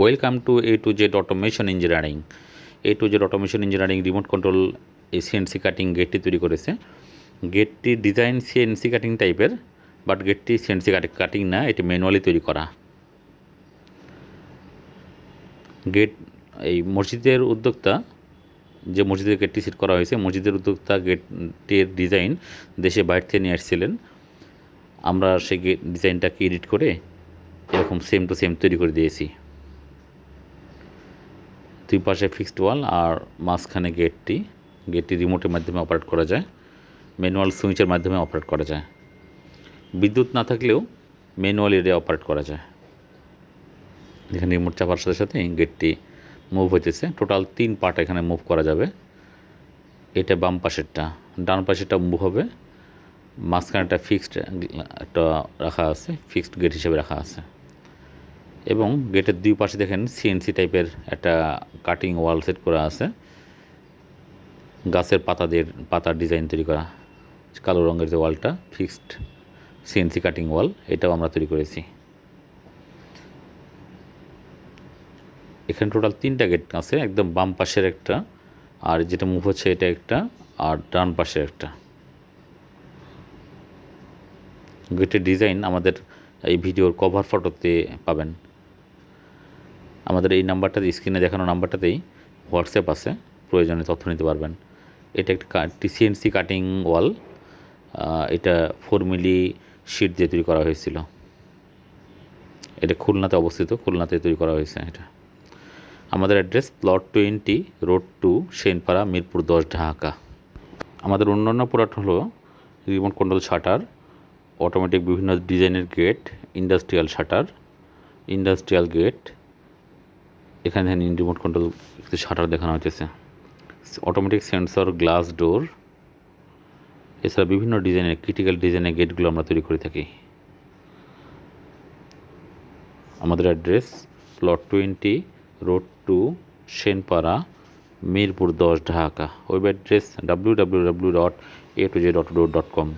Welcome to A to Z automation engineering A to Z automation engineering remote control এই CNC cutting গেটটি তৈরি করেছে। গেটটি design CNC cutting টাইপের but গেটটি সিএনসি কাটিং না, এটি ম্যানুয়ালি তৈরি করা। গেট এই মসজিদের উদ্যোক্তা, যে মসজিদের গেটটি সেট করা হয়েছে, মসজিদের উদ্যোক্তা গেটটির ডিজাইন দেশে বাইরে থেকে নিয়ে আসছিলেন। আমরা সেই গেট ডিজাইনটাকে এডিট করে এরকম সেম টু সেম তৈরি করে দিয়েছি। দুই পাশে ফিক্সড ওয়াল আর মাঝখানে গেটটি গেটটি রিমোটের মাধ্যমে অপারেট করা যায়। ম্যানুয়াল সুইচের মাধ্যমে অপারেট করা যায়। বিদ্যুৎ না থাকলেও ম্যানুয়ালি এটা অপারেট করা যায়। এখানে রিমোট চাপার সাথে সাথে গেটটি মুভ হইতেছে। টোটাল তিন পার্ট এখানে মুভ করা যাবে। এটা বাম পাশেরটা। ডান পাশেরটা মুভ হবে। মাঝখানেটা ফিক্সড একটা রাখা আছে। ফিক্সড গেট হিসেবে রাখা আছে। এবং গেটের দুই পাশে দেখেন সিএনসি টাইপের একটা কাটিং ওয়াল সেট করা আছে। গাছের পাতা দিয়ে পাতার ডিজাইন তৈরি করা। কালো রঙের যে ওয়ালটা ফিক্সড সিএনসি কাটিং ওয়াল এটাও আমরা তৈরি করেছি। এখানে টোটাল তিনটা গেট আছে, একদম বাম পাশের একটা, আর যেটা মুভ হচ্ছে এটা একটা, আর ডান পাশের একটা। গেটের ডিজাইন আমাদের এই ভিডিওর কভার ফটোতে পাবেন। আমাদের এই নাম্বারটাতে স্ক্রিনে দেখানো নাম্বারটাতেই হোয়াটসঅ্যাপ আছে, প্রয়োজনে তথ্য নিতে পারবেন। এটা একটা টিসিএনসি কাটিং ওয়াল এটা ফোর মিলি শিট দিয়ে তৈরি করা হয়েছিল। এটা খুলনাতে অবস্থিত, খুলনাতে তৈরি করা হয়েছে এটা। আমাদের address plot twenty, road two Senpara, Mirpur দশ, ঢাকা। আমাদের অন্যান্য প্রোডাক্ট হলো রিমোট কন্ট্রোল শাটার অটোমেটিক বিভিন্ন ডিজাইনের gate industrial shutter industrial gate এখানে রিমোট কন্ট্রোল কিছু শাটার দেখানো হয়েছে অটোমেটিক সেন্সর গ্লাস ডোর এছাড়া বিভিন্ন ডিজাইনের ক্রিটিক্যাল ডিজাইনের গেটগুলো আমরা তৈরি করে থাকি। আমাদের address plot twenty road two Senpara Mirpur দশ, Dhaka. Web address W W W dot A to J dot dot com